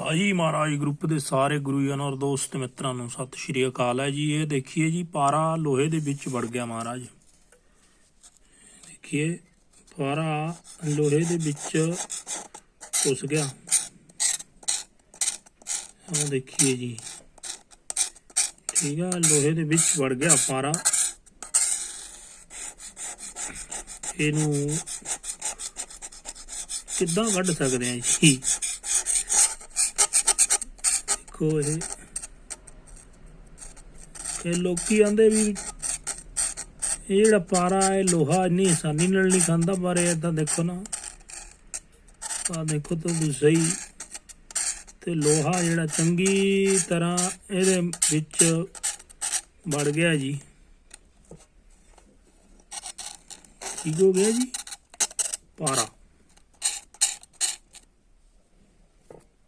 ਆਜੀ ਮਹਾਰਾਜ ਗਰੁੱਪ ਦੇ ਸਾਰੇ ਗੁਰੂਆਂ ਜਨ ਔਰ ਦੋਸਤ ਮਿੱਤਰਾਂ ਨੂੰ ਸਤਿ ਸ਼੍ਰੀ ਅਕਾਲ ਹੈ ਜੀ। ਇਹ ਦੇਖੀਏ ਜੀ, ਪਾਰਾ ਲੋਹੇ ਦੇ ਵਿੱਚ ਵੜ ਗਿਆ ਮਹਾਰਾਜ। ਦੇਖੀਏ, ਪਾਰਾ ਲੋਹੇ ਦੇ ਵਿੱਚ ਘੁਸ ਗਿਆ। ਆਹ ਦੇਖੀਏ ਜੀ। ਠੀਕ ਆ, ਲੋਹੇ ਦੇ ਵਿੱਚ ਵੜ ਗਿਆ ਪਾਰਾ। ਇਹਨੂੰ ਕਿੱਦਾਂ ਕੱਢ ਸਕਦੇ ਆ ਜੀ? ਦੇਖੋ ਇਹ। ਇਹ ਲੋਕੀ ਆਂਦੇ ਵੀ ਇਹ ਜਿਹੜਾ ਪਾਰਾ, ਇਹ ਲੋਹਾ ਇੰਨੀ ਆਸਾਨੀ ਨਾਲ ਨਹੀਂ ਖਾਂਦਾ, ਪਰ ਇਹ ਏਦਾਂ ਦੇਖੋ ਨਾ। ਆ ਦੇਖੋ ਤਾਂ ਸਹੀ। ਤੇ ਲੋਹਾ ਜਿਹੜਾ ਚੰਗੀ ਤਰ੍ਹਾਂ ਇਹਦੇ ਵਿੱਚ ਵੜ ਗਿਆ ਜੀ। ਠੀਕ ਹੋ ਗਿਆ ਜੀ? ਪਾਰਾ।